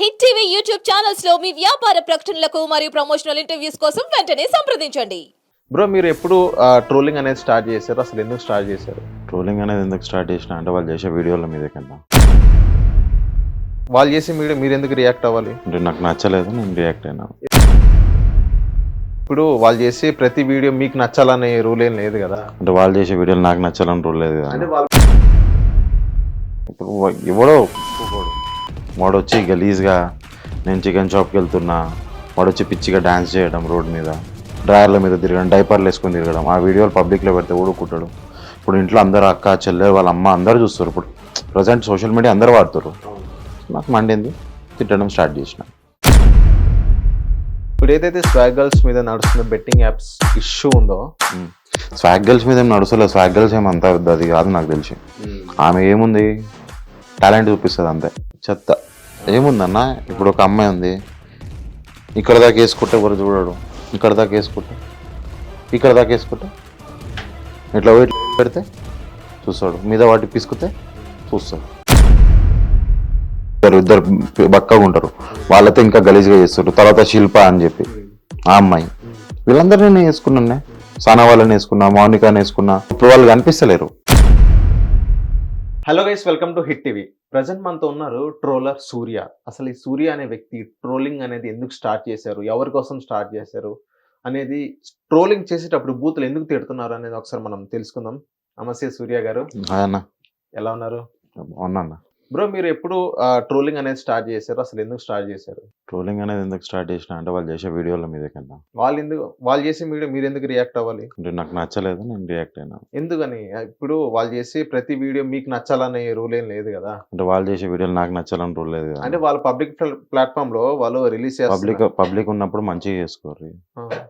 Hit TV YouTube ఛానల్స్లో మీ వ్యాపార ప్రకటనలకు మరియు ప్రమోషనల్ ఇంటర్వ్యూస్ కోసం వెంటనే సంప్రదించండి. బ్రో మీరు ఎప్పుడు ట్రోలింగ్ అనేది స్టార్ట్ చేశారు? అసలు ఎందుకు స్టార్ట్ చేశారు? ట్రోలింగ్ అనేది ఎందుకు స్టార్ట్ చేసిన అంటే వాళ్ళు చేసే వీడియోల మీద కన్నా. వాళ్ళు చేసే వీడియో మీరు ఎందుకు రియాక్ట్ అవ్వాలి? అంటే నాకు నచ్చలేదు నేను రియాక్ట్ అయినా. ఇప్పుడు వాళ్ళు చేసే ప్రతి వీడియో మీకు నచ్చాలనే రూల్ ఏం లేదు కదా. అంటే వాళ్ళు చేసే వీడియోలు నాకు నచ్చాలని రూల్ లేదు కదా. ఇప్పుడు ఎవడో. వాడు వచ్చి గలీజ్గా నేను చికెన్ షాప్కి వెళ్తున్నా వాడు వచ్చి పిచ్చిగా డ్యాన్స్ చేయడం రోడ్ మీద డ్రాయర్ల మీద తిరగడం డైపర్లు వేసుకొని తిరగడం ఆ వీడియోలు పబ్లిక్లో పెడితే ఊడుకుంటాడు. ఇప్పుడు ఇంట్లో అందరు అక్క చెల్లె వాళ్ళ అమ్మ అందరూ చూస్తారు. ఇప్పుడు ప్రజెంట్ సోషల్ మీడియా అందరూ వాడుతారు నాకు మండింది తిట్టడం స్టార్ట్ చేసిన. ఇప్పుడు ఏదైతే స్వాగ్ గర్ల్స్ మీద నడుస్తున్న బెట్టింగ్ యాప్స్ ఇష్యూ ఉందో స్వాగ్ గర్ల్స్ మీద ఏం నడుస్తలేదు స్వాగ్ గర్ల్స్ ఏమంతా అది కాదు నాకు తెలిసి. ఆమె ఏముంది? టాలెంట్ చూపిస్తుంది అంతే చెత్త. ఏముందన్న ఇప్పుడు ఒక అమ్మాయి ఉంది. ఇక్కడ దాకా వేసుకుంటే ఎవరు చూడడు. ఇక్కడ దాకా వేసుకుంటే ఇక్కడ దాకా వేసుకుంటే. ఇట్లా పోయి పెడితే చూస్తాడు. మీద వాటి పిసుకుతే చూస్తాడు. ఇద్దరు ఇద్దరు బక్కగా ఉంటారు. వాళ్ళతో ఇంకా గలీజ్గా చేస్తారు తర్వాత శిల్ప అని చెప్పి ఆ అమ్మాయి. వీళ్ళందరూ నేను వేసుకున్నానే. సానా వాళ్ళని వేసుకున్నా మౌనికాని వేసుకున్నా. ఇప్పుడు వాళ్ళు కనిపిస్తలేరు. Hello guys welcome to hit TV present మనతో ఉన్నారు ట్రోలర్ సూర్య అసలు ఈ సూర్య అనే వ్యక్తి ట్రోలింగ్ అనేది ఎందుకు స్టార్ట్ చేశారు? ఎవరి కోసం స్టార్ట్ చేశారు? అనేది ట్రోలింగ్ చేసేటప్పుడు బూతులు ఎందుకు తిడుతున్నారు అనేది ఒకసారి మనం తెలుసుకుందాం. నమస్తే సూర్య గారు. ఎలా ఉన్నారు? అవునన్న బ్రో మీరు ఎప్పుడు ట్రోలింగ్ అనేది స్టార్ట్ చేశారు? అసలు ఎందుకు స్టార్ట్ చేశారు? ట్రోలింగ్ అనేది ఎందుకు స్టార్ట్ చేసిన అంటే వాళ్ళు చేసే వీడియోల మీద కన్నా. వాళ్ళు ఎందుకు వాళ్ళు చేసే వీడియో మీరు ఎందుకు రియాక్ట్ అవ్వాలి? అంటే నాకు నచ్చలేదు నేను రియాక్ట్ అయినా. ఎందుకని? ఇప్పుడు వాళ్ళు చేసే ప్రతి వీడియో మీకు నచ్చాలనే రూల్ ఏం లేదు కదా? అంటే వాళ్ళు చేసే వీడియోలు నాకు నచ్చాలని రూల్ లేదు అంటే వాళ్ళ పబ్లిక్ ప్లాట్ఫామ్లో వాళ్ళు రిలీజ్ పబ్లిక్ చేస్తారు పబ్లిక్ ఉన్నప్పుడు మంచిగా చేసుకోరు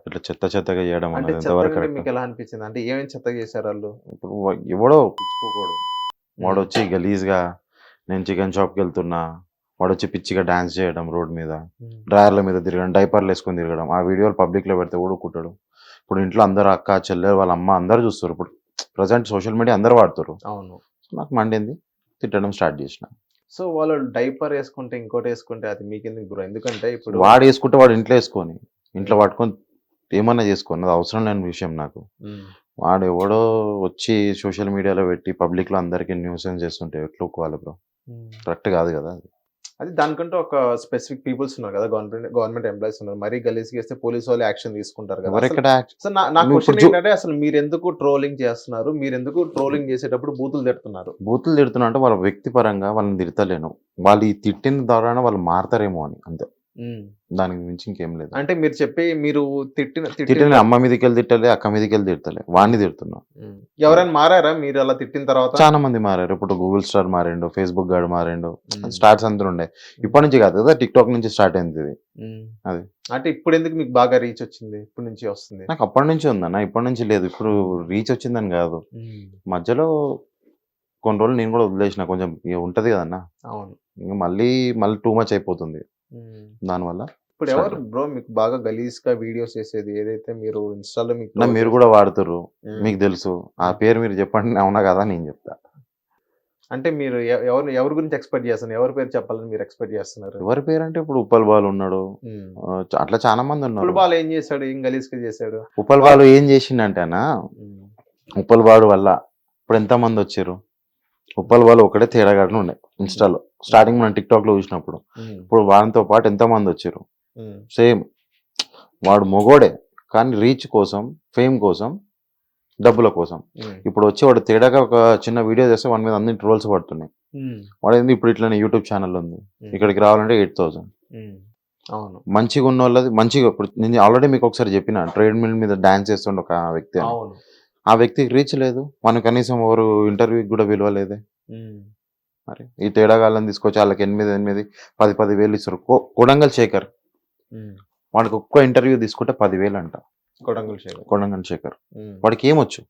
ఇట్లా చెత్త చెత్తగా చేయడం అంటే మీకు ఎలా అనిపించింది? అంటే ఏమేమి చెత్తగా చేశారు వాళ్ళు? ఇప్పుడు ఎవడో పిచ్చుకోకూడదు వాడు వచ్చి గలీజ్గా నేను చికెన్ షాప్కి వెళ్తున్నా వాడు వచ్చి పిచ్చిగా డ్యాన్స్ చేయడం రోడ్ మీద డ్రాయర్ల మీద తిరగడం డైపర్లు వేసుకొని తిరగడం ఆ వీడియోలు పబ్లిక్లో పెడితే ఊడుకుంటాడు. ఇప్పుడు ఇంట్లో అందరు అక్క చెల్లె వాళ్ళ అమ్మ అందరూ చూస్తారు. ఇప్పుడు ప్రజెంట్ సోషల్ మీడియా అందరూ వాడుతారు. అవును. నాకు మండింది తిట్టడం స్టార్ట్ చేసిన. సో వాళ్ళు డైపర్ వేసుకుంటే ఇంకోటి వేసుకుంటే అది మీకెందుకు బ్రో? ఎందుకంటే ఇప్పుడు వాడు వేసుకుంటే వాడు ఇంట్లో వేసుకొని ఇంట్లో పట్టుకొని ఏమన్నా చేసుకోని. అది అవసరం లేని విషయం నాకు. వాడు ఎవడో వచ్చి సోషల్ మీడియాలో పెట్టి పబ్లిక్లో అందరికీ న్యూసెన్స్ చేస్తుంటే ఎట్లా ఒప్పుకోవాలి బ్రో. కరెక్ట్ కాదు కదా అది. అది దానికంటే ఒక స్పెసిఫిక్ పీపుల్స్ ఉన్నారు కదా గవర్నమెంట్ గవర్నమెంట్ ఎంప్లాయీస్ ఉన్నారు. మరీ గలీజ్కి వేస్తే పోలీస్ వాళ్ళు యాక్షన్ తీసుకుంటారు కదా. సో నా క్వశ్చన్ ఏంటంటే అసలు మీరు ఎందుకు ట్రోలింగ్ చేస్తున్నారు? మీరు ఎందుకు ట్రోలింగ్ చేసేటప్పుడు బూతులు తిడుతున్నారు? బూతులు తిడుతున్నా అంటే వాళ్ళ వ్యక్తిపరంగా వాళ్ళని తిడతలేను. వాళ్ళు ఈ తిట్టిన ద్వారా వాళ్ళు మారతారేమో అని అంతే. దానికి మించి ఇంకేం లేదు. అంటే మీరు చెప్పి మీరు తిట్టిన తిట్టిన అమ్మ మీదకి వెళ్ళి తిట్టలే అక్క మీదకి వెళ్ళి తిడతలే. వాడిని తిడుతున్నా. ఎవరైనా మారారా? మీరు అలా తిట్టిన తర్వాత? చాలా మంది మారారు. ఇప్పుడు గూగుల్ స్టార్ మారిండు ఫేస్బుక్ గాడు మారిండు. స్టార్ట్స్ అంతా ఉండే. ఇప్పటి నుంచి కాదు కదా టిక్ టాక్ నుంచి స్టార్ట్ అయింది ఇది. అది. అంటే ఇప్పుడు ఎందుకు మీకు బాగా రీచ్ వచ్చింది? ఇప్పటి నుంచి వస్తుంది. నాకు అప్పటి నుంచి ఉందన్న ఇప్పటి నుంచి లేదు. ఇప్పుడు రీచ్ వచ్చిందని కాదు. మధ్యలో కొన్ని రోజులు నేను కూడా వదిలేసిన. కొంచెం ఉంటది కదన్న. అవును. ఇంకా మళ్ళీ మళ్ళీ టూ మచ్ అయిపోతుంది. దానివల్ల ఇప్పుడు ఎవరు బ్రో మీకు బాగా గలీజ్గా వీడియోస్ చేసేది? ఏదైతే మీరు ఇన్స్టాలో మీకు మీరు కూడా వాడుతుర్రు. ఉమ్. మీకు తెలుసు. ఆ పేరు మీరు చెప్పండి. అవునా కదా నేను చెప్తా. అంటే మీరు ఎవరు ఎవరి గురించి ఎక్స్పెక్ట్ చేస్తున్నారు? ఎవరి పేరు చెప్పాలని మీరు ఎక్స్పెక్ట్ చేస్తున్నారు? ఎవరి పేరు అంటే ఇప్పుడు ఉప్పల్ బాలు ఉన్నాడు. అట్లా చాలా మంది ఉన్నారు. ఫుట్బాల్ ఏం చేశాడు? ఏం గలీజ్ చేశాడు? ఉప్పల్ బాలు ఏం చేసిండంటే అన్న. ఉప్పల్ బాలు వల్ల ఇప్పుడు ఎంత మంది వచ్చారు? ఉప్పల్ బాలు ఒకటే తేడాగాడు ఉండే ఇన్స్టాలో స్టార్టింగ్ మనం టిక్ టాక్లో చూసినప్పుడు. ఇప్పుడు వాడితో పాటు ఎంత మంది వచ్చారు. సేమ్ వాడు మొగోడే కానీ రీచ్ కోసం ఫేమ్ కోసం డబ్బుల కోసం. ఇప్పుడు వచ్చి వాడు తేడాగా ఒక చిన్న వీడియో చేస్తే వాడి మీద అన్ని ట్రోల్స్ పడుతున్నాయి. వాడు ఏంది ఇప్పుడు ఇట్లనే యూట్యూబ్ ఛానల్ ఉంది. ఇక్కడికి రావాలంటే ఎయిట్ థౌసండ్. అవును మంచిగా ఉన్న వాళ్ళది మంచిగా ఇప్పుడు నేను ఆల్రెడీ మీకు ఒకసారి చెప్పిన ట్రేడ్ మిల్ మీద డాన్స్ చేస్తుండే ఒక వ్యక్తి ఆ వ్యక్తికి రీచ్ లేదు. మనకు కనీసం ఎవరు ఇంటర్వ్యూకి కూడా విలువలేదే. మరి ఈ తేడాగాళ్ళని తీసుకొచ్చి వాళ్ళకి ఎనిమిది ఎనిమిది పది పది వేలు ఇస్తారు. కొడంగల్ శేఖర్. వాడికి ఒక్క ఇంటర్వ్యూ తీసుకుంటే పదివేలు అంట. కొడంగల్ శేఖర్. కొడంగల్ శేఖర్. వాడికి ఏమొచ్చు.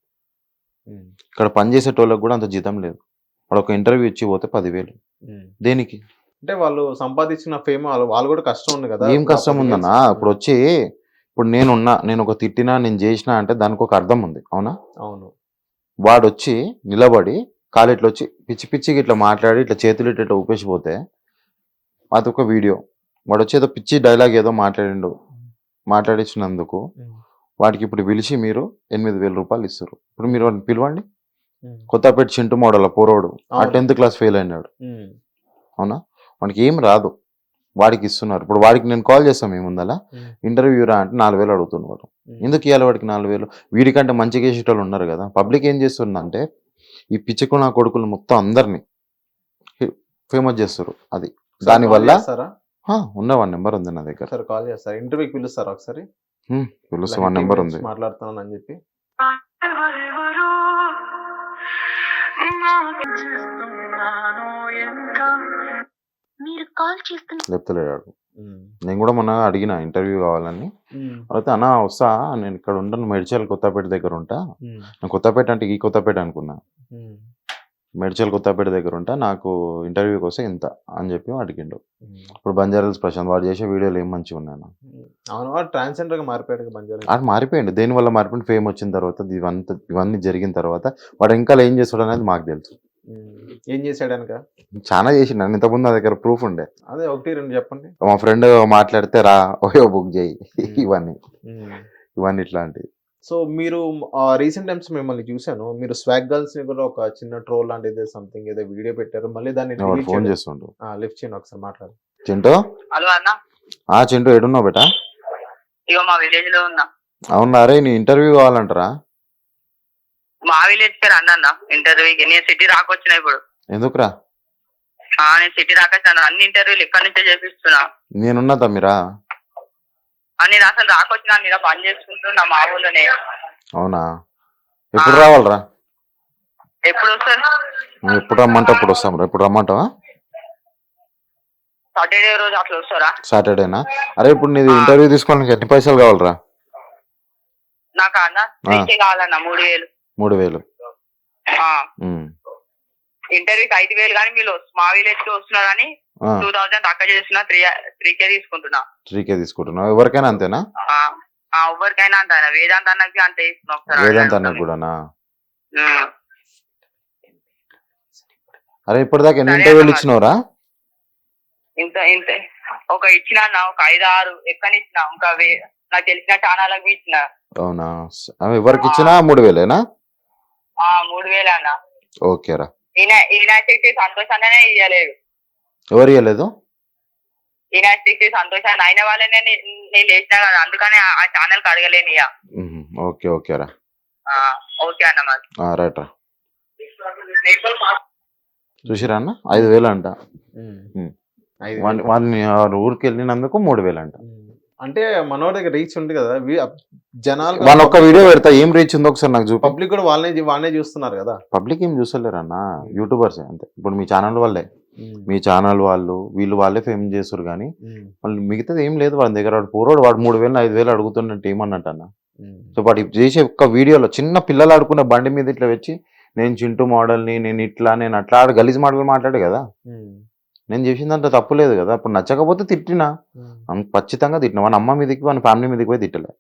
ఇక్కడ పనిచేసేటోళ్ళకి కూడా అంత జీతం లేదు. వాడు ఒక ఇంటర్వ్యూ ఇచ్చి పోతే పదివేలు. దేనికి? అంటే వాళ్ళు సంపాదించిన ఫేమ్ వాళ్ళు వాళ్ళు కూడా కష్టం ఉంది కదా. ఏం కష్టం ఉందన్నా? ఇప్పుడు వచ్చి ఇప్పుడు నేనున్నా నేను ఒక తిట్టినా నేను చేసినా అంటే దానికి ఒక అర్థం ఉంది. అవునా? అవును. వాడు వచ్చి నిలబడి కాలు ఇట్లా వచ్చి పిచ్చి పిచ్చికి ఇట్లా మాట్లాడి ఇట్లా చేతులు ఇట్లా ఇట్లా ఊపేసిపోతే అదొక వీడియో. వాడు వచ్చి ఏదో పిచ్చి డైలాగ్ ఏదో మాట్లాడిండు. మాట్లాడించినందుకు వాడికి ఇప్పుడు పిలిచి మీరు ఎనిమిది వేల రూపాయలు ఇస్తారు ఇప్పుడు మీరు వాడిని పిలవండి. కొత్తపేట చింటు మోడల్ పోరోడు. ఆ. టెన్త్ క్లాస్ ఫెయిల్ అయినాడు. అవునా? వాడికి ఏం రాదు. వాడికి ఇస్తున్నారు. ఇప్పుడు వాడికి నేను కాల్ చేస్తాను మీ ముందల. ఇంటర్వ్యూ రా అంటే నాలుగు వేలు అడుగుతున్నాడు ఎందుకు ఇవ్వాలి వాడికి నాలుగు వేలు? వీడికంటే మంచిగా చేసేటోళ్ళు ఉన్నారు కదా. పబ్లిక్ ఏం చేస్తుందంటే ఈ పిచ్చకు నా కొడుకులు మొత్తం అందరినీ ఫేమస్ చేస్తారు అది. దానివల్ల ఉన్న వన్ నెంబర్ ఉంది నా దగ్గర. కాల్ చేస్తారా? ఇంటర్వ్యూకి పిలుస్తారా ఒకసారి? పిలుస్తే వన్ నెంబర్ ఉంది. మాట్లాడుతున్నాను అని చెప్పి. చేస్తున్నాను మీరు కాల్ చేస్తున్న చెప్తలేడు నేను కూడా మొన్న అడిగిన ఇంటర్వ్యూ కావాలని. అయితే అన్న వస్తా నేను ఇక్కడ ఉంటాను మెడ్చల్ కొత్తపేట దగ్గర ఉంటా. నేను కొత్తపేట అంటే ఈ కొత్తపేట అనుకున్నా. మెడ్చల్ కొత్తపేట దగ్గర ఉంటా నాకు ఇంటర్వ్యూకి వస్తే ఇంత అని చెప్పి అడిగిండు. ఇప్పుడు బంజారాల్స్ ప్రశాంత్ వాడు చేసే వీడియోలు ఏం మంచిగా ఉన్నాను అవును వాడు ట్రాన్స్జెండర్గా మారిపోయాడు బంజారా ఆడు మారిపోయిండు. దేని వల్ల మారిపోయింది ఫేమ్ వచ్చిన తర్వాత ఇవంతా ఇవన్నీ జరిగిన తర్వాత వాడు ఇంకా ఏం చేస్తాడు అనేది మాకు తెలుసు. ఏం చేశాడు అనక చాలా చేసిండు ఇంత ఇంతకుముందు నా దగ్గర ప్రూఫ్ ఉండే. అదే ఒకటి రెండు చెప్పండి. మా ఫ్రెండ్ మాట్లాడితే రా ఓయో బుక్ చేయి. ఇవన్నీ. ఇవన్నీ ఇట్లాంటివి. సో మీరు రీసెంట్ టైమ్స్ మిమ్మల్ని చూశాను. మీరు స్వాగ్ గర్ల్స్ని కూడా ఒక చిన్న ట్రోల్ లాంటిది సంథింగ్ ఏదో వీడియో పెట్టారు. మళ్ళీ దాన్ని ఫోన్ చేస్తుండు? లిఫ్ట్ చేయండి ఒకసారి మాట్లాడు. చింటూ? హలో అన్న. ఆ చింటూ ఎడున్నావు బేటా? ఇగో మా విలేజ్లో ఉన్నా. అవునా రే నీ ఇంటర్వ్యూ కావాలంటారా? మా విలేజ్కి రండి అన్న ఇంటర్వ్యూకి నేను సిటీ రాకొచ్చిన ఇప్పుడు. ఎందుకురా? ఆ, నేను సిటీ రాకొచ్చాను. అన్ని ఇంటర్వ్యూలు ఇక్కడ నుంచే చేపిస్తున్నా. నేనున్నా తమ్మిరా? ఆ, నేను అసలు రాకొచ్చిన మీద పని చేసుకుంటున్నా మా ఊళ్ళోనే. అవునా? ఎప్పుడు రావాలరా? ఎప్పుడు వస్తారు? నువ్వు ఎప్పుడు రమ్మంటే అప్పుడు వస్తాం రా. ఎప్పుడు రమ్మంటావా? సాటర్డే రోజు అట్లా వస్తారా? సాటర్డేనా అరే ఇప్పుడు నీది ఇంటర్వ్యూ తీసుకోవడానికి ఎన్ని పైసలు కావాలరా? నాకు అన్న? కావాలన్న మూడు వేలు. మూడు వేలు. ఇంటర్వ్యూకి ఐదు వేలు కానీ మీరు మా విలేజ్కి వస్తున్నారని టూ థౌసండ్ తక్కువ చేసిన త్రీ త్రీకే తీసుకుంటున్నా. త్రీకే తీసుకుంటున్నావు? ఎవరికైనా అంతేనా? ఎవరికైనా అంత ఆయన వేదాంత అన్నకి అంత ఇస్తున్నా వేదాంత. అన్నకు కూడానా. అరే ఇప్పటిదాకా ఎన్ని ఇంటర్వ్యూలు. ఇచ్చినావురా ఇంత ఇంత. ఒక ఇచ్చిన ఒక ఐదు ఆరు ఎక్కనిచ్చిన ఇంకా వే- నాకు తెలిసిన ఛానళ్ళకి ఇచ్చిన. అవునా? ఎవరికి ఇచ్చినా మూడు వేలేనా మూడు వేలు అన్న. ఓకేరా ఈయన ఈనాస్టిక్ సంతోష్ అన్ననే ఇయ్యలేదు. ఎవరు ఇవ్వలేదు ఈనాస్టిక్ సంతోష్ అన్న. అయిన వాళ్ళనే నేను లేచిన కదా అందుకని ఆ- ఛానల్కి అడగలేను ఇక ఉహు, ఓకే ఓకేరా ఆ, ఓకే అన్న మరి. రైట్ రా. చూసిరా అన్న? ఐదు వేలు అంట. ఊరికి వెళ్ళినందుకు మూడు వేలు అంట. అంటే మనోడి దగ్గర రీచ్ ఉంది కదా. జనాలు వాళ్ళ ఒక్క వీడియో పెడతా ఏం రీచ్ ఉందో ఒకసారి నాకు చూపి. పబ్లిక్ కూడా వాళ్ళనే వాళ్ళనే చూస్తున్నారు కదా. పబ్లిక్ ఏం చూస్తలేరు అన్న. యూట్యూబర్స్ అంతే. ఇప్పుడు మీ ఛానల్ వాళ్ళే. మీ ఛానల్ వాళ్ళు వీళ్ళు వాళ్ళే ఫేమ్ చేస్తారు కానీ ఉమ్. వాళ్ళు మిగతాది ఏం లేదు వాళ్ళ దగ్గర. వాడు పూర్వడు వాడు మూడు వేలు ఐదు వేలు అడుగుతున్నట్టు ఏమన్నట్టు అన్న. సో వాడు చేసే ఒక్క వీడియోలో చిన్న పిల్లలు ఆడుకునే బండి మీద ఇట్లా వచ్చి నేను చింటూ మోడల్ని నేను ఇట్లా నేను అట్లా ఆడు గలీజ్ మాటలు మాట్లాడు కదా. నేను చేసిందంటే తప్పు లేదు కదా. అప్పుడు నచ్చకపోతే తిట్టినా. ఖచ్చితంగా తిట్టిన. వాని అమ్మ మీదకి వాని ఫ్యామిలీ మీదకి పోయి తిట్టలే.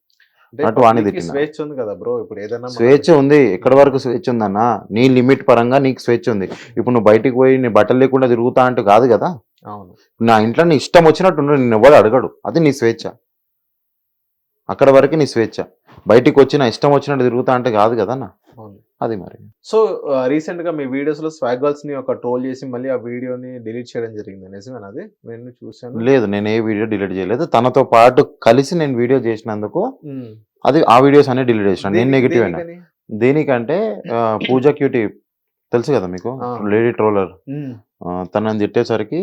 స్వేచ్ఛ ఉంది కదా బ్రో. ఇప్పుడు ఏదైనా స్వేచ్ఛ ఉంది. ఎక్కడి వరకు స్వేచ్ఛ ఉందన్న? నీ లిమిట్ పరంగా నీకు స్వేచ్ఛ ఉంది. ఇప్పుడు నువ్వు బయటికి పోయి నీ బట్టలు లేకుండా తిరుగుతా అంటే కాదు కదా. అవును. నా ఇంట్లో నీ ఇష్టం వచ్చినట్టు ఉండు, నిన్ను ఎవడు అడగడు. అది నీ స్వేచ్ఛ. అక్కడ వరకు నీ స్వేచ్ఛ. బయటికి వచ్చి నా ఇష్టం వచ్చినట్టు తిరుగుతా అంటే కాదు కదా అన్న. అవును. అది మరి. సో రీసెంట్గా మీ వీడియోస్లో స్వాగ్ గర్ల్స్ని ఒక ట్రోల్ చేసి మళ్ళీ ఆ వీడియోని డిలీట్ చేయడం జరిగింది. నిజమేనా అది? నేను చూసాను లేదు నేను ఏ వీడియో డిలీట్ చేయలేదు. తనతో పాటు కలిసి నేను వీడియో చేసినందుకు. అది ఆ వీడియోస్ అన్ని డిలీట్ చేసిన. నేను నెగిటివ్ అయినా? దేనికంటే పూజా క్యూటీ తెలుసు కదా మీకు. Lady troller. తనని తిట్టేసరికి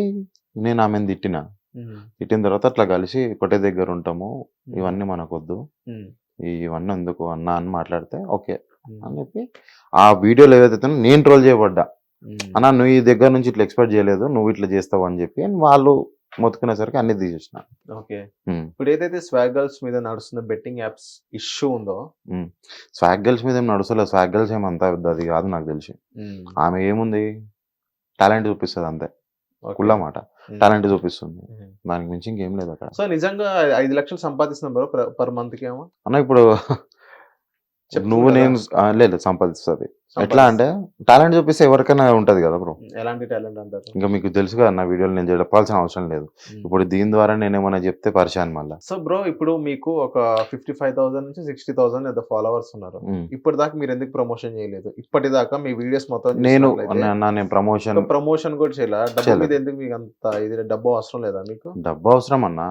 నేను ఆమెను తిట్టిన. తిట్టిన తర్వాత అట్లా కలిసి ఒకటే దగ్గర ఉంటాము. ఇవన్నీ మనకొద్దు. ఇవన్నీ ఎందుకు అన్నా అని మాట్లాడితే ఓకే. అని చెప్పి ఆ వీడియోలో ఏదైతే నేను ట్రోల్ చేయబడ్డా. ఉమ్. అన్న నువ్వు ఈ దగ్గర నుంచి ఇట్లా ఎక్స్పెక్ట్ చేయలేదు నువ్వు ఇట్లా చేస్తావు అని చెప్పి వాళ్ళు మొత్తుకునేసరికి అన్ని తీసేసిన. ఓకే. ఉమ్. ఇప్పుడు ఏదైతే స్వాగ్ గర్ల్స్ మీద నడుస్తున్న బెట్టింగ్ యాప్స్ ఇష్యూ ఉందో? స్వాగ్ గర్ల్స్ మీద ఏం నడుస్తలేదు స్వాగ్ గర్ల్స్ ఏమంతా అది కాదు నాకు తెలిసి. ఆమె ఏముంది? టాలెంట్ చూపిస్తుంది అంతే. ఓకే. కుళ్ళ మాట. ఉమ్. టాలెంట్ చూపిస్తుంది. దానికి మించి ఇంకేం లేదు అక్కడ. సో నిజంగా ఐదు లక్షలు సంపాదిస్తున్నారు బ్రో పర్ మంత్కి ఏమో? అన్న ఇప్పుడు నువ్వు. నేను లేదు సంపాదిస్తుంది. ఎట్లా. అంటే టాలెంట్ చూపిస్తే ఎవరికైనా ఉంటది కదా బ్రో? ఎలాంటి టాలెంట్ అంటారు? ఇంకా మీకు తెలుసు కదా నా వీడియోలు నేను చెప్పాల్సిన అవసరం లేదు. ఇప్పుడు దీని ద్వారా నేను ఏమైనా చెప్తే పరిశాన్ మళ్ళా? సో బ్రో ఇప్పుడు మీకు ఒక ఫిఫ్టీ ఫైవ్ థౌసండ్ నుంచి సిక్స్టీ థౌసండ్ ఏదో ఫాలోవర్స్ ఉన్నారు. ఇప్పటిదాకా మీరు ఎందుకు ప్రమోషన్ చేయలేదు? ఇప్పటిదాకా మీ వీడియోస్ మొత్తం నేను నేను ప్రమోషన్ ప్రమోషన్ కూడా చేయాల? డబ్బు చేయలేదు. మీద ఎందుకు మీకు అంత ఇది డబ్బు అవసరం లేదా మీకు? డబ్బు అవసరం అన్నా.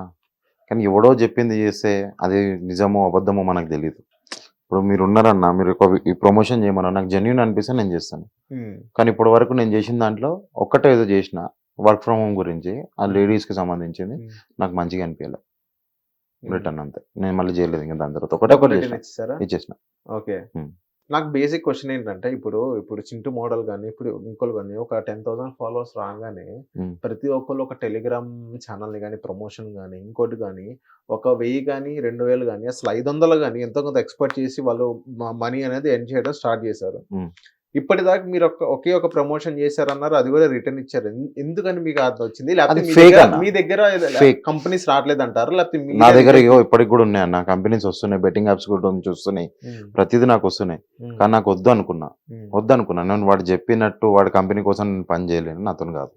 కానీ ఎవడో చెప్పింది చేస్తే అది నిజమో అబద్ధమో మనకు తెలియదు ఇప్పుడు మీరు ఉన్నారన్నా మీరు ఈ ప్రమోషన్ చేయమన్నా నాకు జెన్యున్ అనిపిస్తే నేను చేస్తాను. కానీ ఇప్పటి వరకు నేను చేసిన దాంట్లో ఒక్కటే ఏదో చేసిన వర్క్ ఫ్రమ్ హోమ్ గురించి ఆ లేడీస్కి సంబంధించింది నాకు మంచిగా అనిపించలేదు రిటర్న్ అంతే. నేను మళ్ళీ చేయలేదు ఇంకా దాని తర్వాత. ఒకటే ఒకటి ఇచ్చేసిన. ఓకే. నాకు బేసిక్ క్వశ్చన్ ఏంటంటే ఇప్పుడు ఇప్పుడు చింటూ మోడల్ కానీ ఇప్పుడు ఇంకోళ్ళు కానీ ఒక టెన్ థౌసండ్ ఫాలోవర్స్ రాగానే. ప్రతి ఒక్కళ్ళు ఒక టెలిగ్రామ్ ఛానల్ని కానీ ప్రమోషన్ కానీ ఇంకోటి కానీ ఒక వెయ్యి కానీ రెండు వేలు కానీ అసలు ఐదు వందలు కానీ ఎంతో కొంత ఎక్స్పెక్ట్ చేసి వాళ్ళు మనీ అనేది ఎన్ చేయడం స్టార్ట్ చేశారు. ఇప్పటిదాకా మీరు ఒక ఒకే ఒక ప్రమోషన్ చేశారన్నారు అది కూడా రిటర్న్ ఇచ్చారు. ఎందుకని మీకు అది వచ్చింది? లేకపోతే మీ దగ్గర-. కంపెనీస్ రావట్లేదు అంటారు లేకపోతే నా దగ్గర ఇప్పటికి కూడా ఉన్నాయి అన్న. కంపెనీస్ వస్తున్నాయి బెట్టింగ్ యాప్స్ కూడా నుంచి వస్తున్నాయి. ప్రతిదీ నాకు వస్తున్నాయి. కానీ నాకు వద్దు అనుకున్నా. వద్దు అనుకున్నా నేను వాడు చెప్పినట్టు వాడి కంపెనీ కోసం నేను పని చేయలేను. నాతో కాదు.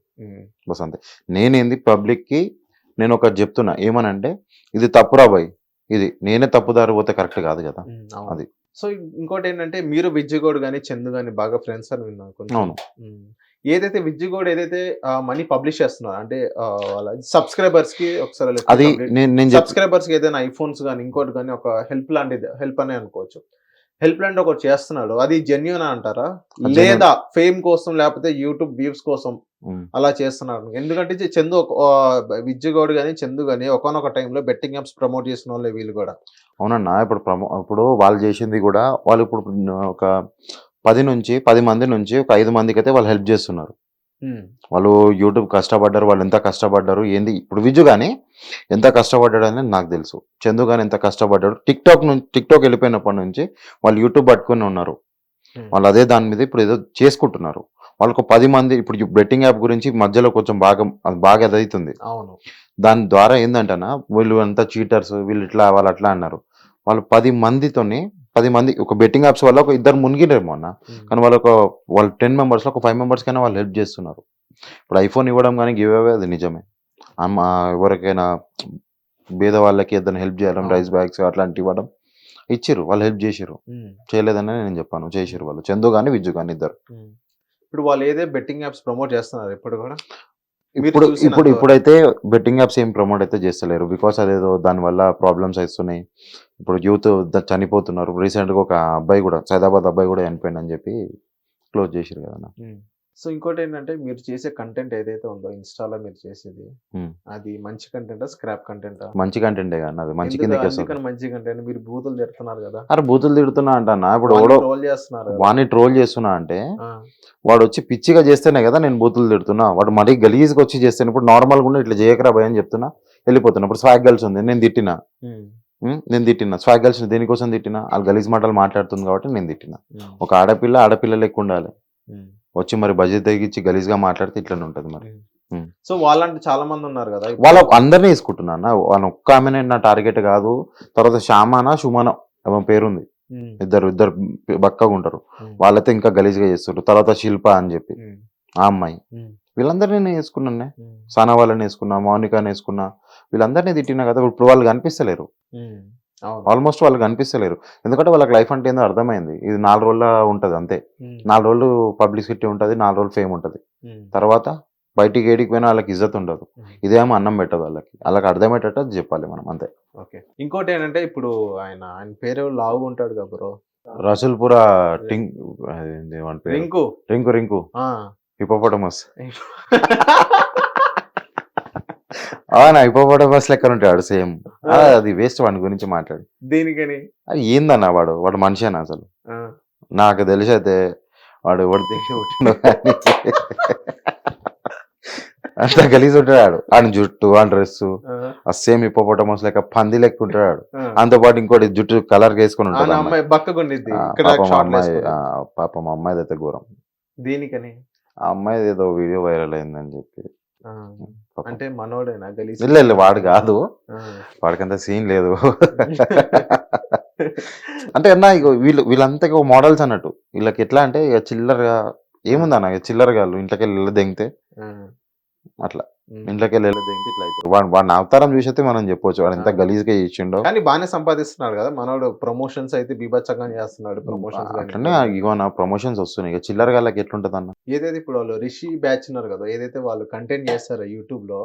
బస్ అంతే. నేనేంది పబ్లిక్కి నేను ఒకటి చెప్తున్నా. ఏమనంటే ఇది తప్పురా బాయ్? ఇది నేనే తప్పుదారి పోతే కరెక్ట్ కాదు కదా. అది. సో ఇంకోటి ఏంటంటే మీరు విజ్జిగోడ్ కానీ చందు కానీ బాగా ఫ్రెండ్స్ అని విన్నాను కొంచెం. అవును. ఏదైతే విజ్జిగోడ్ ఏదైతే మనీ పబ్లిష్ చేస్తున్నారు అంటే ఆ, వాళ్ళ సబ్స్క్రైబర్స్కి ఒకసారి అది నేను నేను చెప్ సబ్స్క్రైబర్స్కి ఏదైనా ఐఫోన్స్ కానీ ఇంకోటి కానీ ఒక హెల్ప్ లాంటిది హెల్ప్ అనే అనుకోవచ్చు హెల్ప్ లాంటి ఒకటి చేస్తున్నాడు. అది జెన్యున్ అంటారా. లేదా ఫేమ్ కోసం లేకపోతే యూట్యూబ్ వ్యూస్ కోసం అలా చేస్తున్నారు ఎందుకంటే చందు విజ్జిగౌడ్ కానీ చందు కానీ ఒకనొక టైంలో బెట్టింగ్ యాప్స్ ప్రమోట్ చేసిన వాళ్ళే వీళ్ళు కూడా. అవునన్నా ఇప్పుడు ప్రమో ఇప్పుడు వాళ్ళు చేసింది కూడా వాళ్ళు ఇప్పుడు ఒక పది నుంచి పది మంది నుంచి ఒక ఐదు మందికి అయితే వాళ్ళు హెల్ప్ చేస్తున్నారు. వాళ్ళు యూట్యూబ్ కష్టపడ్డారు వాళ్ళు ఎంత కష్టపడ్డారు ఏంది? ఇప్పుడు విజు కానీ ఎంత కష్టపడ్డాడు అనేది నాకు తెలుసు. చందు కానీ ఎంత కష్టపడ్డాడు. టిక్ టాక్ నుంచి టిక్ టాక్ వెళ్ళిపోయినప్పటి నుంచి వాళ్ళు యూట్యూబ్ పట్టుకొని ఉన్నారు. వాళ్ళు అదే దాని మీద ఇప్పుడు ఏదో చేసుకుంటున్నారు. వాళ్ళకు పది మంది ఇప్పుడు బెట్టింగ్ యాప్ గురించి మధ్యలో కొంచెం బాగా బాగా అదవుతుంది అవును. దాని ద్వారా ఏంటంటనా వీళ్ళు అంతా చీటర్స్ వీళ్ళు ఇట్లా వాళ్ళు అట్లా అన్నారు. వాళ్ళు పది మందితోని పది మంది ఒక బెట్టింగ్ యాప్స్ వల్ల ఒక ఇద్దరు మునిగిరేమో అన్న ఉమ్. కానీ వాళ్ళు ఒక వాళ్ళు టెన్ మెంబర్స్ ఒక ఫైవ్ మెంబర్స్ కైనా వాళ్ళు హెల్ప్ చేస్తున్నారు ఇప్పుడు ఐఫోన్ ఇవ్వడం కానీ గివ్ అవే అది నిజమే అమ్మ ఎవరికైనా పేద వాళ్ళకి ఏదైనా హెల్ప్ చేయడం. రైస్ బ్యాగ్స్ అట్లాంటివి ఇవ్వడం ఇచ్చిర్రు వాళ్ళు హెల్ప్ చేసిర్రు ఉమ్. చేయలేదని నేను చెప్పాను చేసిర్రు వాళ్ళు చందు కానీ విజ్జు కానీ ఇద్దరు ఉమ్. ఇప్పుడు వాళ్ళు ఏదే బెట్టింగ్ యాప్స్ ప్రమోట్ చేస్తున్నారు ఇప్పుడు కూడా ఇప్పుడు ఇప్పుడు. ఇప్పుడైతే బెట్టింగ్ యాప్స్ ఏం ప్రమోట్ అయితే చేస్తలేరు బికాస్ అదేదో దానివల్ల ప్రాబ్లమ్స్ వస్తున్నాయి ఇప్పుడు యూత్ చనిపోతున్నారు. రీసెంట్గా ఒక అబ్బాయి కూడా సైదాబాద్ అబ్బాయి కూడా చనిపోయింది అని చెప్పి క్లోజ్ చేసిరు కదా. సో ఇంకోటి ఏంటంటే మీరు చేసే కంటెంట్ ఏదైతే ఉందో ఇన్స్టాలో మీరు చేసేది. అది మంచి కంటెంటా స్క్రాప్ కంటెంటా మంచి కంటెంటే అది మంచి అందుకని మంచి కంటెంట్ మీరు బూతులు తిడుతున్నారు కదా. అరే బూతులు తిడుతున్నా అంటన్నా ఇప్పుడు ఎవడో రోల్ చేస్తున్నారు కదా. వాడిని ట్రోల్ చేస్తున్నా అంటే వాడు వచ్చి పిచ్చిగా చేస్తేనే కదా నేను బూతులు తిడుతున్నా. వాడు మరీ గలీజ్గా వచ్చి చేస్తాను ఇప్పుడు నార్మల్గా ఉండి ఇట్లా చేయకరా భయ చెప్తున్నా వెళ్ళిపోతున్నా. ఇప్పుడు స్వాగ్ గర్ల్స్ ఉంది నేను తిట్టినా. నేను తిట్టినా. స్వాగ్ గర్ల్స్ దేనికోసం తిట్టినా? వాళ్ళు గలీజ్ మాటలు మాట్లాడుతుంది కాబట్టి నేను తిట్టినా. ఒక ఆడపిల్ల ఆడపిల్ల లెక్క ఉండాలి. వచ్చి మరి బడ్జెట్ తగ్గించి గలీజ్గా మాట్లాడితే ఇట్లనే ఉంటుంది మరి. సో వాళ్ళంటే చాలా మంది ఉన్నారు కదా. వాళ్ళ అందరినీ వేసుకుంటున్నా వాళ్ళ ఒక్క ఆమెనే నా టార్గెట్ కాదు. తర్వాత షామానా సుమన ఆమె పేరుంది. ఇద్దరు ఇద్దరు బక్కగా ఉంటారు. వాళ్ళైతే ఇంకా గలీజ్గా చేస్తుంటారు తర్వాత శిల్ప అని చెప్పి. ఆ అమ్మాయి. వీళ్ళందరినీ నేను వేసుకున్నానే. సానా వాళ్ళని వేసుకున్నా మౌనికాని వేసుకున్నా వీళ్ళందరినీ తిట్టినా కదా ఇప్పుడు వాళ్ళు కనిపిస్తలేరు. ఆల్మోస్ట్ వాళ్ళు కనిపిస్తలేరు. ఎందుకంటే వాళ్ళకి లైఫ్ అంటే ఏందో అర్థమైంది. ఇది నాలుగు రోజుల ఉంటది అంతే. నాలుగు రోజులు పబ్లిసిటీ ఉంటుంది నాలుగు రోజులు ఫేమ్ ఉంటుంది. తర్వాత బయటికి ఏడికి పోయినా వాళ్ళకి ఇజ్జత్ ఉండదు. ఇదేమో అన్నం పెట్టదు వాళ్ళకి. వాళ్ళకి అర్థమయ్యేటట్టు చెప్పాలి మనం అంతే. ఓకే. ఇంకోటి ఏంటంటే ఇప్పుడు ఆయన ఆయన పేరు లావుగా ఉంటాడు కదా బ్రో. రసూల్పుర టింక్? రింకు. రింకు రింకు. హిపోపటమస్. అవునా హిపోపటమస్ లెక్క ఉంటాడు సేమ్ అది వేస్ట్ వాడి గురించి మాట్లాడు. దీనికని? అది ఏందన్న వాడు? వాడు మనిషేనా అసలు? నాకు తెలిసి అయితే వాడు ఎవడు దిగి పుట్టిండో కానీ అంత గలీజ్ ఉంటాడు. ఆయన జుట్టు ఆ. డ్రెస్ ఆ, సేమ్ హిపోపటమస్ లెక్క పంది లెక్క ఉంటాడు. అంతో పాటు ఇంకోటి జుట్టు కలర్ వేసుకొని ఉంటాడు అమ్మాయి. అమ్మాయి పాపం అమ్మాయి అయితే ఘోరం. దీనికని? ఆ అమ్మాయిది ఏదో వీడియో వైరల్ అయిందని చెప్పి. అంటే మనోడేనా గలీజ్? ఇల్ల ఇల్ల వాడు కాదు. వాడికంత సీన్ లేదు. అంటే అన్న ఇగో వీళ్ళు వీళ్ళంతా ఇగో మోడల్స్ అన్నట్టు. వీళ్ళకి ఎట్లా అంటే ఇక చిల్లరగా ఏముందన్న ఇక చిల్లరగా ఇంట్లోకి వెళ్ళి దెంగితే? అట్లా. ఇంట్లోకి వెళ్ళి ఇట్లా అవుతారు వాడు వాడిని అవతారం చూసైతే మనం చెప్పొచ్చు. వాడు ఎంత. గలీజ్గా చేసిండో. కానీ బాగానే సంపాదిస్తున్నాడు కదా. మనోడు ప్రమోషన్స్ అయితే బీభత్సంగా చేస్తున్నాడు ప్రమోషన్స్ అట్లనే ఇగో నా ప్రమోషన్స్ వస్తున్నాయి. ఇక చిల్లర గాళ్ళకి ఎట్లుంటది అన్న? ఏదైతే ఇప్పుడు వాళ్ళు రిషి బ్యాచ్ ఉన్నారు కదా ఏదైతే వాళ్ళు కంటెంట్ చేస్తారో యూట్యూబ్లో.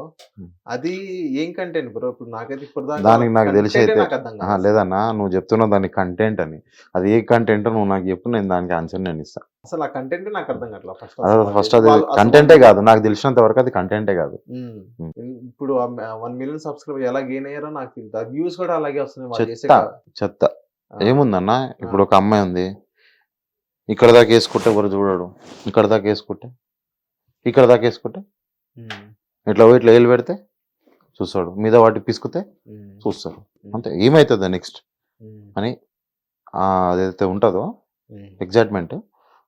అది ఏం కంటెంట్ బ్రో ఇప్పుడు నాకైతే ఇప్పుడు దానికి నాకు తెలిసి అయితే-. లేదన్నా నువ్వు చెప్తున్నావు దాని కంటెంట్ అని. అది ఏ కంటెంట్ నువ్వు నాకు చెప్పు నేను దానికి ఆన్సర్ నేను ఇస్తాను అసలు ఆ కంటెంట్ నాకు అర్థం కావట్లా ఫస్ట్ అదే ఫస్ట్ అది కంటెంటే కాదు నాకు తెలిసినంత వరకు అది కంటెంటే కాదు. ఇప్పుడు వన్ మిలియన్ సబ్స్క్రైబర్ ఎలా గెయిన్ అయ్యారో నాకు తెలియదు. వ్యూస్ కూడా అలాగే వస్తున్నాయి చెత్త చెత్త. ఏముందన్న? ఇప్పుడు ఒక అమ్మాయి ఉంది. ఇక్కడ దాకా వేసుకుంటే ఎవరు చూడడు. ఇక్కడ దాకా వేసుకుంటే ఇక్కడ దాకా వేసుకుంటే. ఇట్లా పోయి ఇట్లా వేలు పెడితే చూస్తాడు. మీద వాటి పిసుకుతే ఉమ్, చూస్తారు అంతే ఏమవుతుంది నెక్స్ట్ అని అదైతే ఉంటుందో? ఎగ్జైట్మెంట్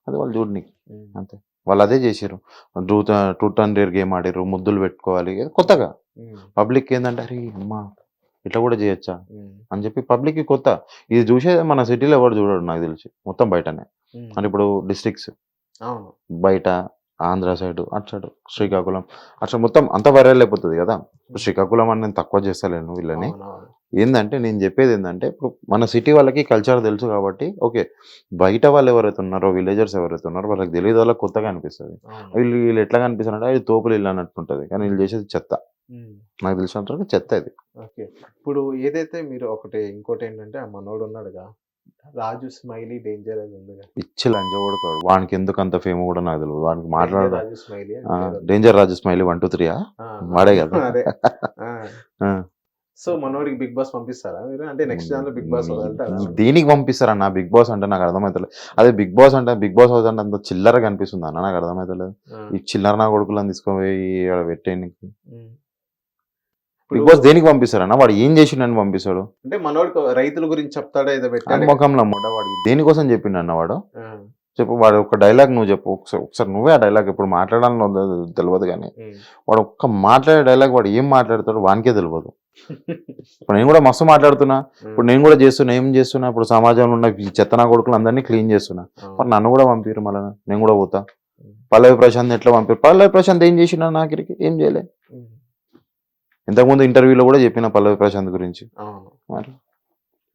అది వాళ్ళు చూడనికి అంతే. వాళ్ళు అదే చేసారు టూ టూ హండ్రెడ్ గేమ్ ఆడారు ముద్దులు పెట్టుకోవాలి కొత్తగా. పబ్లిక్ ఏంటంటే అరే అమ్మా ఇట్లా కూడా చేయొచ్చా? అని చెప్పి పబ్లిక్కి కొత్త. ఇది చూసే మన సిటీలో ఎవరు చూడడు నాకు తెలిసి. మొత్తం బయటనే. అంటే ఇప్పుడు డిస్ట్రిక్ట్స్. బయట ఆంధ్ర సైడ్ అటు సైడ్ శ్రీకాకుళం. అట్లా మొత్తం అంత వైరల్ అయిపోతుంది కదా. శ్రీకాకుళం అని నేను తక్కువ చేస్తలేను వీళ్ళని. ఏంటంటే నేను చెప్పేది ఏంటంటే ఇప్పుడు మన సిటీ వాళ్ళకి కల్చర్ తెలుసు కాబట్టి ఓకే బయట వాళ్ళు ఎవరైతే ఉన్నారో విలేజర్స్ ఎవరైతే ఉన్నారో వాళ్ళకి తెలియదు వాళ్ళకి కొత్తగా అనిపిస్తుంది. వీళ్ళు వీళ్ళు ఎట్లా కనిపిస్తారంటే అది తోపులు ఇల్లు అన్నట్టుంటది కానీ వీళ్ళు చేసేది చెత్త. నాకు తెలిసినంత చెత్త ఇది. ఓకే. ఇప్పుడు ఏదైతే మీరు ఒకటి ఇంకోటి ఏంటంటే ఆ మనోడు ఉన్నాడుగా రాజు స్మైలీ డేంజర్ అది ఉందిగా. పిచ్చి లంజ కొడతాడు. వానికి ఎందుకు అంత ఫేమ్ కూడా నాకు తెలియదు వానికి మాట్లాడదు ఉంది. Danger Raju smiley one two త్రీయా ఆ, వాడే కదా. సో మనోడికి బిగ్ బాస్ పంపిస్తారా మీరు? అంటే నెక్స్ట్ దాంట్లో బిగ్ బాస్ దీనికి పంపిస్తారన్న బిగ్ బాస్ అంటే నాకు అర్థమవుతలేదు అదే బిగ్ బాస్ అంటే బిగ్ బాస్ హౌస్ అంటే అంత చిల్లర కనిపిస్తుంది అన్న నాకు అర్థమవుతలేదు. ఈ చిల్లర నా కొడుకులను తీసుకుపోయి పెట్టేయడానికి ఉమ్. బిగ్ బాస్ దేనికి పంపిస్తారన్న వాడు ఏం చేసిండని పంపిస్తాడు? అంటే మనోడు రైతుల గురించి చెప్తాడా ఏదో పెట్టాడు. నమ్మకంలో ముడ్డ వాడు దేనికోసం చెప్పిండు అన్న వాడు. చెప్పు వాడు ఒక డైలాగ్ నువ్వు చెప్పు. ఒకసారి ఒకసారి నువ్వే ఆ డైలాగ్ ఇప్పుడు మాట్లాడాలని తెలియదు కానీ. వాడు ఒక్క మాట్లాడే డైలాగ్ వాడు ఏం మాట్లాడతాడు వానికే తెలియదు ఇప్పుడు నేను కూడా మస్తు మాట్లాడుతున్నా. ఇప్పుడు నేను కూడా చేస్తున్నా ఏం చేస్తున్నా ఇప్పుడు సమాజంలో ఉన్న ఈ చెత్త నా కొడుకులు అందరినీ క్లీన్ చేస్తున్నా. మరి నన్ను కూడా పంపిరు మళ్ళీ నేను కూడా పోతా. పల్లవి ప్రశాంత్ ఎట్లా పంపారు పల్లవి ప్రశాంత్ ఏం చేసిన నాకిరికి ఏం చేయలే. ఇంతకుముందు ఇంటర్వ్యూలో కూడా చెప్పిన పల్లవి ప్రశాంత్ గురించి. మరి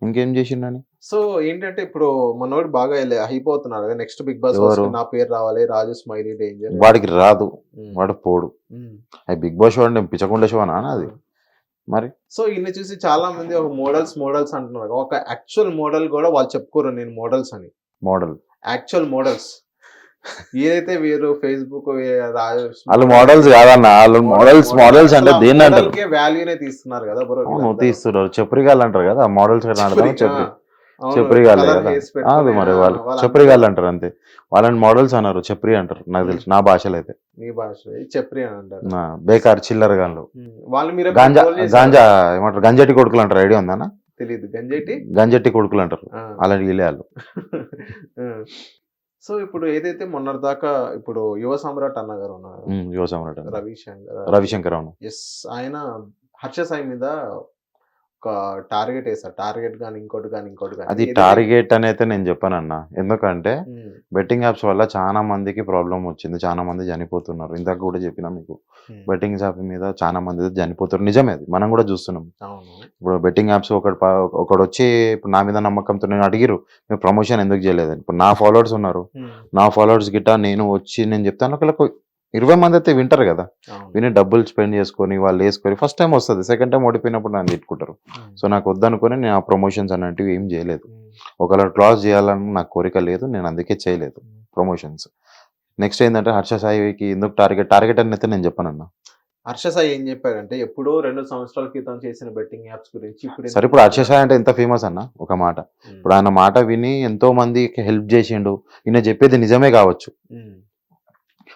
ఇంకేం చేసిండని సో ఏంటంటే ఇప్పుడు మనోడు బాగా అయిపోతున్నాడు నెక్స్ట్ బిగ్ బాస్? నా పేరు రావాలి. Raju smiley danger. వాడికి రాదు. వాడు పోడు. బిగ్ బాస్ షో అంటే పిచ్చకుండా షో అనా అది? మరి? సో ఇన్ని చూసి చాలా మంది ఒక మోడల్స్ మోడల్స్ అంటున్నారు. ఒక యాక్చువల్ మోడల్ కూడా వాళ్ళు చెప్పుకోరు నేను మోడల్స్ అని. మోడల్. Actual models. ఏదైతే వీరు ఫేస్బుక్ వాళ్ళు మోడల్స్ కాదన్న వాళ్ళు మోడల్స్ మోడల్స్ అంటే దేన్ని అంటారు. వాల్యూనే తీస్తున్నారు కదా బ్రో తీస్తున్నారు. చెప్రిగాళ్ళు అంటారు కదా మోడల్స్ చెప్పి చెప్రిగాళ్ళే కదా అది మరి వాళ్ళు చెప్రిగాళ్ళు అంటారు అంతే. వాళ్ళని మోడల్స్ అన్నారు చెప్రి అంటారు. నాకు తెలుసు నా భాషలో అయితే. నీ భాష అని అంటారు. బేకార్ చిల్లర గాన్లు. వాళ్ళు మీరే గాంజా. గాంజా ఏమంటారు? గంజటి కొడుకులు అంటారు ఐడియా ఉందన్న తెలీదు. గంజేటి? గంజటి కొడుకులు అంటారు. అలాంటి వీళ్ళే వాళ్ళు. సో ఇప్పుడు ఏదైతే మొన్నటిదాకా ఇప్పుడు యువ సమ్రాట్ అన్న గారు ఉన్నారు యువ సమ్రాట్. రవిశంకర్. రవిశంకర్ అవును ఎస్ ఆయన హర్ష సాయి మీద టార్గెట్ వేసారు టార్గెట్ కానీ ఇంకోటి కానీ ఇంకోటి కానీ అది టార్గెట్ అని అయితే నేను చెప్పానన్న. ఎందుకంటే బెట్టింగ్ యాప్స్ వల్ల చాలా మందికి ప్రాబ్లం వచ్చింది. చాలా మంది చనిపోతున్నారు. ఇందాక కూడా చెప్పిన మీకు. బెట్టింగ్ యాప్ మీద చాలా మంది చనిపోతున్నారు. నిజమే అది. మనం కూడా చూస్తున్నాం. ఇప్పుడు బెట్టింగ్ యాప్స్ ఒకటి ఒకడు వచ్చి ఇప్పుడు నా మీద నమ్మకంతో నేను అడిగిరు మీరు ప్రమోషన్ ఎందుకు చేయలేదని? ఇప్పుడు నా ఫాలోవర్స్ ఉన్నారు. నా ఫాలోవర్స్ గిట్ట నేను వచ్చి నేను చెప్తాను. ఒకళ్ళకు ఇరవై మంది అయితే వింటారు కదా. విని డబ్బులు స్పెండ్ చేసుకొని వాళ్ళు వేసుకొని ఫస్ట్ టైం వస్తుంది. సెకండ్ టైం ఓడిపోయినప్పుడు నన్ను తిట్టుకుంటారు. సో నాకు వద్దనుకొని నేను ఆ ప్రమోషన్స్ అనేటివి ఏం చేయలేదు. ఒకవేళ క్లాస్ చేయాలని నాకు కోరిక లేదు నేను అందుకే చేయలేదు. ప్రమోషన్స్ నెక్స్ట్ ఏంటంటే హర్ష సాయికి ఎందుకు టార్గెట్ టార్గెట్ అని అయితే నేను చెప్పానన్న హర్ష సాయి ఏం చెప్పాడంటే ఎప్పుడో రెండు సంవత్సరాల క్రితం చేసిన బెట్టింగ్ యాప్స్ గురించి ఇప్పుడు సరే ఇప్పుడు హర్ష సాయి అంటే ఎంత ఫేమస్ అన్న? ఒక మాట. ఇప్పుడు ఆయన మాట విని ఎంతో మందికి హెల్ప్ చేసిండు. ఈయన చెప్పేది నిజమే కావచ్చు.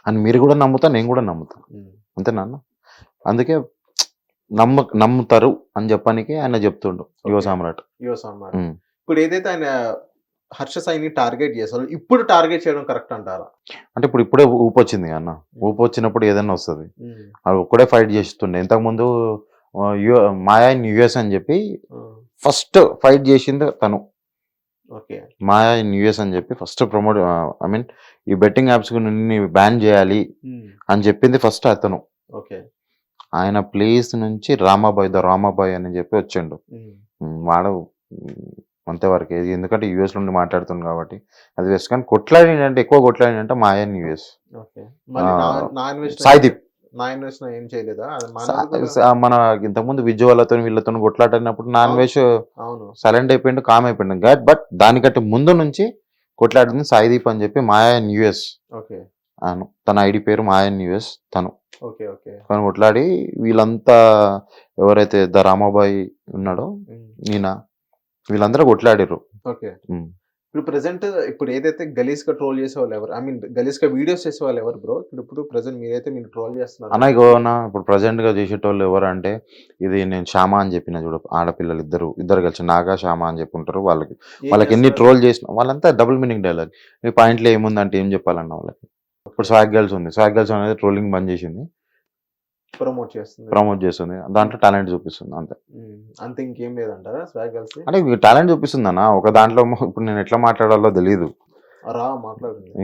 అని మీరు కూడా నమ్ముతా నేను కూడా నమ్ముతా. ఉమ్, అంతేనా అన్న అందుకే నమ్మ నమ్ముతారు అని చెప్పడానికి ఆయన చెప్తుండు యువ. సామ్రాట్. యువ సమ్రాట్. ఇప్పుడు ఏదైతే ఆయన హర్ష సాయిని టార్గెట్ చేశారో ఇప్పుడు టార్గెట్ చేయడం కరెక్ట్ అంటారా? అంటే ఇప్పుడు ఇప్పుడే ఊపు వచ్చింది అన్న. ఊపు వచ్చినప్పుడు ఏదైనా వస్తుంది. అది ఒక్కడే ఫైట్ చేస్తుండే. ఇంతకుముందు మాయా ఇన్ యుఎస్ అని చెప్పి ఫస్ట్ ఫైట్ చేసింది తను. మాయా ఇన్ యూఎస్ అని చెప్పి ఫస్ట్ ప్రమోట్ ఐ మీన్ ఈ బెట్టింగ్ యాప్స్ బ్యాన్ చేయాలి అని చెప్పింది ఫస్ట్ అతను. ఓకే. ఆయన ప్లేస్ నుంచి రామాబాయ్ ద రామాబాయ్ అని చెప్పి వచ్చిండు. వాడు అంతవరకు ఎందుకంటే యూఎస్ నుండి మాట్లాడుతుంది కాబట్టి. అది వేస్ట్ కానీ కొట్లాడి అంటే ఎక్కువ కొట్లాడి అంటే మాయా ఇన్ యూఎస్. సాయిదీప్. నా ఇన్వెస్ట్ ఏం చేయలేదా? మన ఇంతకుముందు విజయ్ వాళ్ళతో కొట్లాడినప్పుడు నాన్ వెజ్ అవును. సైలెంట్ అయిపోయిండు కామ్ అయిపోయిండు. బట్ బట్ దానికంటే ముందు నుంచి కొట్లాడింది సాయిదీప్ అని చెప్పి మాయా ఇన్ యూఎస్ ఓకే. అను. తన ఐడి పేరు మాయా ఇన్ యూఎస్ తను. Okay okay. కానీ కొట్లాడి వీళ్ళంతా ఎవరైతే ద రామాబాయి ఉన్నాడో. ఈయన వీళ్ళందరూ కొట్లాడిర్రు. ఓకే. ఇప్పుడు ప్రెసెంట్ ఇప్పుడు ఏదైతే గలీస్గా ట్రోల్ చేసే వాళ్ళు ఎవరు? ఐ మీన్ గలీస్గా వీడియోస్ చేసే వాళ్ళు ఎవరు బ్రో ఇప్పుడు ఇప్పుడు ప్రెసెంట్ మీరైతే మీరు ట్రోల్ చేస్తున్నారు. అన్న ఇగోనా ఇప్పుడు ప్రజెంట్గా చేసేటోళ్ళు ఎవరు అంటే ఇది నేను శ్యామ అని చెప్పిన చూడు ఆడపిల్లలు ఇద్దరు ఇద్దరు కలిసి నాగా శ్యామ అని చెప్పి ఉంటారు వాళ్ళకి వాళ్ళకి ఎన్ని? ట్రోల్ చేసిన వాళ్ళంతా డబుల్ మీనింగ్ డైలాగ్ ఈ పాయింట్లో ఏముందంటే ఏం చెప్పాలన్న వాళ్ళకి. ఇప్పుడు స్వాగ్ గర్ల్స్ ఉంది. స్వాగ్ గర్ల్స్ అనేది ట్రోలింగ్ బంద్ చేసింది. ప్రమోట్ చేస్తుంది. ప్రమోట్ చేస్తుంది. దాంట్లో టాలెంట్ చూపిస్తుంది అంతే. అంతే ఇంకేం లేదంటారా స్వాగ్ కలిసి? అంటే టాలెంట్ చూపిస్తుంది అన్న ఒక దాంట్లో ఇప్పుడు నేను ఎట్లా మాట్లాడాలో తెలియదు రా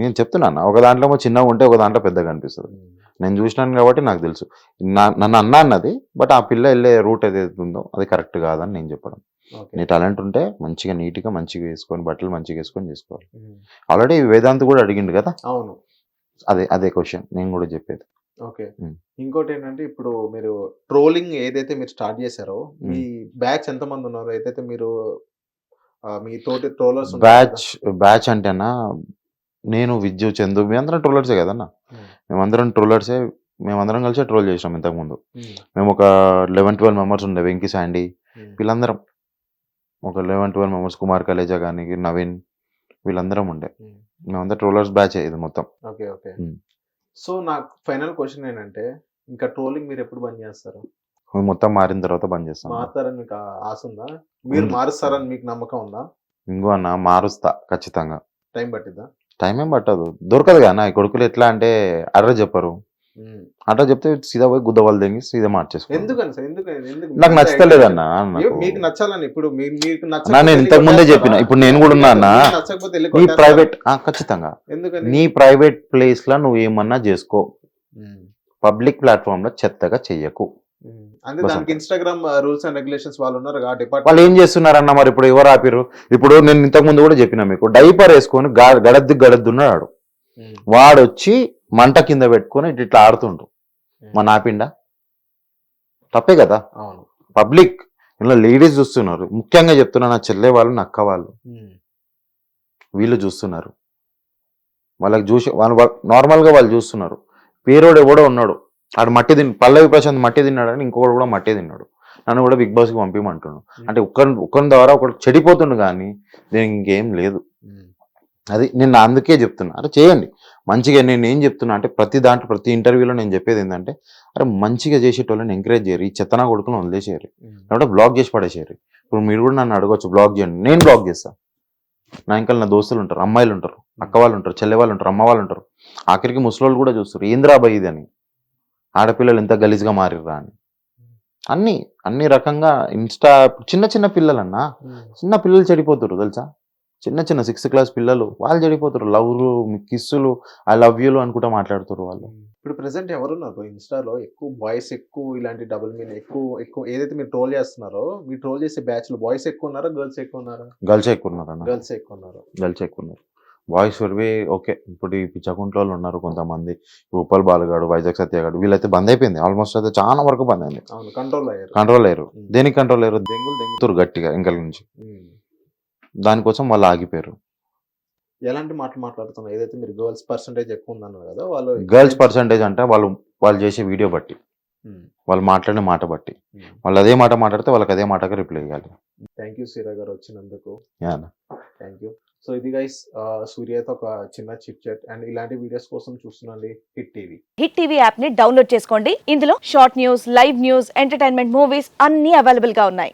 నేను చెప్తున్నా ఒక దాంట్లో చిన్నగా ఉంటే ఒక దాంట్లో పెద్దగా అనిపిస్తుంది. నేను చూసినాను కాబట్టి నాకు తెలుసు. నన్ను అన్నా అన్నది బట్ ఆ పిల్ల వెళ్ళే రూట్ ఏదైతే ఉందో అది కరెక్ట్ కాదని నేను చెప్పడం. నీ టాలెంట్ ఉంటే మంచిగా నీట్గా మంచిగా వేసుకొని బట్టలు మంచిగా వేసుకొని చేసుకోవాలి. ఆల్రెడీ వేదాంత్ కూడా అడిగిండు కదా? అవును. అదే అదే క్వశ్చన్ నేను కూడా చెప్పేది. ఓకే. ఇంకోటి ఏంటంటే ఇప్పుడు మీరు ట్రోలింగ్ ఏదైతే మీరు స్టార్ట్ చేశారో మీ బ్యాచ్ ఎంత మంది ఉన్నారు ఏదైతే మీరు ఆ, మీ తోటి ట్రోలర్స్ బ్యాచ్ బ్యాచ్ అంటేనా? నేను విద్యు చందు మేమందరం ట్రోలర్సే కదన్నా? మేమందరం ట్రోలర్సే మేమందరం కలిసి ట్రోల్ చేసినాం ఇంతకుముందు మేము ఒక లెవెన్ ట్వెల్వ్ మెంబర్స్ ఉండే వెంకీ శాండీ. వీళ్ళందరం ఒక eleven twelve members Kumar Kaleja కానీ నవీన్ వీళ్ళందరం ఉండే. మేమందరం ట్రోలర్స్ బ్యాచ్ ఇది మొత్తం. Okay okay. ఉమ్. సో నాకు ఫైనల్ క్వశ్చన్ ఏంటంటే ఇంకా ట్రోలింగ్ మీరు ఎప్పుడు బంద్ చేస్తారు? మొత్తం మారిన తర్వాత బంద్ చేస్తాం మారుతారని మీకు ఆ- ఆశ ఉందా? మీరు. మారుస్తారని మీకు నమ్మకం ఉందా? ఇంకో అన్న మారుస్తా ఖచ్చితంగా. టైం పట్టిద్దా? టైం ఏం పట్టదు. దొరకదు కదా ఈ కొడుకులు ఎట్లా అంటే అడ్రస్ చెప్పరు. అడ్రస్ చెప్తే సీదా పోయి గుద్దవాళ్ళు దిగి సీదా మార్చేసుకో ఎందుకని సార్? ఎందుకు ఎందుకు నాకు నచ్చలేదన్న ఏ, మీకు నచ్చాలని ఇప్పుడు మీకు అన్నా, నచ్చకపోతే నేను వెళ్ళి ఇంతకు ముందే? చెప్పిన. ఇప్పుడు నేను కూడా ఉన్నా అన్న వెళ్ళి నీ? ప్రైవేట్ ఖచ్చితంగా. నీ ప్రైవేట్ ప్లేస్లో నువ్వు ఏమన్నా చేసుకో. పబ్లిక్ ప్లాట్ఫామ్లో చెత్తగా చెయ్యకు. అంటే దానికి ఇన్స్టాగ్రామ్ రూల్స్ అండ్ రెగ్యులేషన్స్ వాళ్ళు ఉన్నారు వాళ్ళు ఏం చేస్తున్నారన్న మరి? ఇప్పుడు ఎవరు ఆపిర్రు? ఇప్పుడు నేను ఇంతకు ముందు కూడా చెప్పిన మీకు. డైపర్ వేసుకొని గడద్దు గడద్దు ఉన్నాడు వాడు వచ్చి మంట కింద పెట్టుకొని ఇట్లా ఇట్లా ఆడుతుండ్రు. మన ఆపిండా తప్పే కదా? అవును. పబ్లిక్ ఇలా లేడీస్ చూస్తున్నారు. ముఖ్యంగా చెప్తున్నా నా చెల్లె వాళ్ళు నా అక్క వాళ్ళు. వీళ్ళు చూస్తున్నారు. వాళ్ళకి చూసి వాళ్ళు నార్మల్గా వాళ్ళు చూస్తున్నారు. పేరోడు ఎవడో ఉన్నాడు. ఆడు మట్టి తిన్ పల్లవి ప్రశాంత్ మట్టి తిన్నాడని ఇంకొకడు కూడా మట్టి తిన్నాడు. నన్ను కూడా బిగ్ బాస్కి పంపించమంటున్నాడు అంటే ఒక్కరి ఒక్కరి ద్వారా ఒకటి చెడిపోతుండు కానీ దీనికి ఇంకేం లేదు. అది నేను అందుకే చెప్తున్నా. అరే చేయండి. మంచిగా నేను ఏం చెప్తున్నా. అంటే ప్రతి దాంట్లో ప్రతి ఇంటర్వ్యూలో నేను చెప్పేది ఏంటంటే అరే మంచిగా చేసేటోళ్ళని ఎంకరేజ్ చేయరు. ఈ చెత్తనా కొడుకుని వదిలేసేయరు. లేకపోతే బ్లాక్ చేసి పడేసేయరు. ఇప్పుడు మీరు కూడా నన్ను అడగొచ్చు బ్లాక్ చేయండి. నేను బ్లాక్ చేస్తా. నా ఇంకా నా దోస్తులు ఉంటారు అమ్మాయిలు ఉంటారు అక్క వాళ్ళు ఉంటారు చెల్లె వాళ్ళు ఉంటారు అమ్మ వాళ్ళు ఉంటారు. ఆఖరికి ముసలోళ్ళు కూడా చూస్తారు. ఏంద్రా బై ఇది అని. ఆడపిల్లలు ఎంత గలీజ్గా మారిర్రా అని. అన్ని అన్ని రకంగా ఇన్స్టా చిన్న చిన్న పిల్లలన్నా. చిన్న పిల్లలు చెడిపోతారు తెలుసా? చిన్న చిన్న సిక్స్త్ క్లాస్ పిల్లలు వాళ్ళు చెడిపోతారు. లవ్లు కిస్సులు ఐ లవ్ యూలు అనుకుంటా మాట్లాడుతారు వాళ్ళు. ఇప్పుడు ప్రెసెంట్ ఎవరున్నారు? ఇన్స్టాలో ఎక్కువ బాయ్స్ ఎక్కువ ఇలాంటి డబుల్ మీన్ ఎక్కువ ఎక్కువ ఏదైతే మీరు ట్రోల్ చేస్తున్నారో మీరు ట్రోల్ చేసే బ్యాచ్లో బాయ్స్ ఎక్కువ ఉన్నారా గర్ల్స్ ఎక్కువ ఉన్నారా? గర్ల్స్ ఎక్కువ ఉన్నారు గర్ల్స్ ఎక్కువ ఉన్నారు? గర్ల్స్ ఎక్కువ ఉన్నారు. బాయ్స్ వరవే ఓకే ఇప్పుడు ఈ పిచ్చకుంట్లో వాళ్ళు ఉన్నారు కొంతమంది. ఉప్పల్ బాలుగాడు వైజాగ్ సత్యగాడు వీళ్ళైతే బంద్ అయిపోయింది. ఆల్మోస్ట్ అయితే చాలా వరకు బంద్ అయింది. కంట్రోల్ అయ్యారు. కంట్రోల్ అయ్యారు. ఉమ్. దేనికి కంట్రోల్ అయ్యారు? దెంగులు దెంగుతారు గట్టిగా ఇంకల నుంచి. ఉమ్. దానికోసం వాళ్ళు ఆగిపోయారు. ఎలాంటి మాటలు మాట్లాడుతున్నారు? ఏదైతే మీరు గర్ల్స్ పర్సంటేజ్ ఎక్కువ ఉందన్నారు కదా వాళ్ళు గర్ల్స్ పర్సంటేజ్ అంటే వాళ్ళు వాళ్ళు చేసే వీడియో బట్టి. ఉమ్. వాళ్ళు మాట్లాడిన మాట బట్టి. ఉమ్. వాళ్ళు అదే మాట మాట్లాడితే వాళ్ళకి అదే మాటగా రిప్లై ఇవ్వాలి థ్యాంక్ యూ సీరా గారు వచ్చినందుకు. యా. థ్యాంక్ యూ సో ఇది గైస్ సూర్యతో ఒక చిన్న చిట్ చాట్ అండ్ ఇలాంటి వీడియోస్ కోసం చూస్తుండండి హిట్ టీవీ హిట్ టీవీ యాప్ని డౌన్లోడ్ చేసుకోండి. ఇందులో short news live news entertainment movies అన్ని అవైలబుల్గా ఉన్నాయి.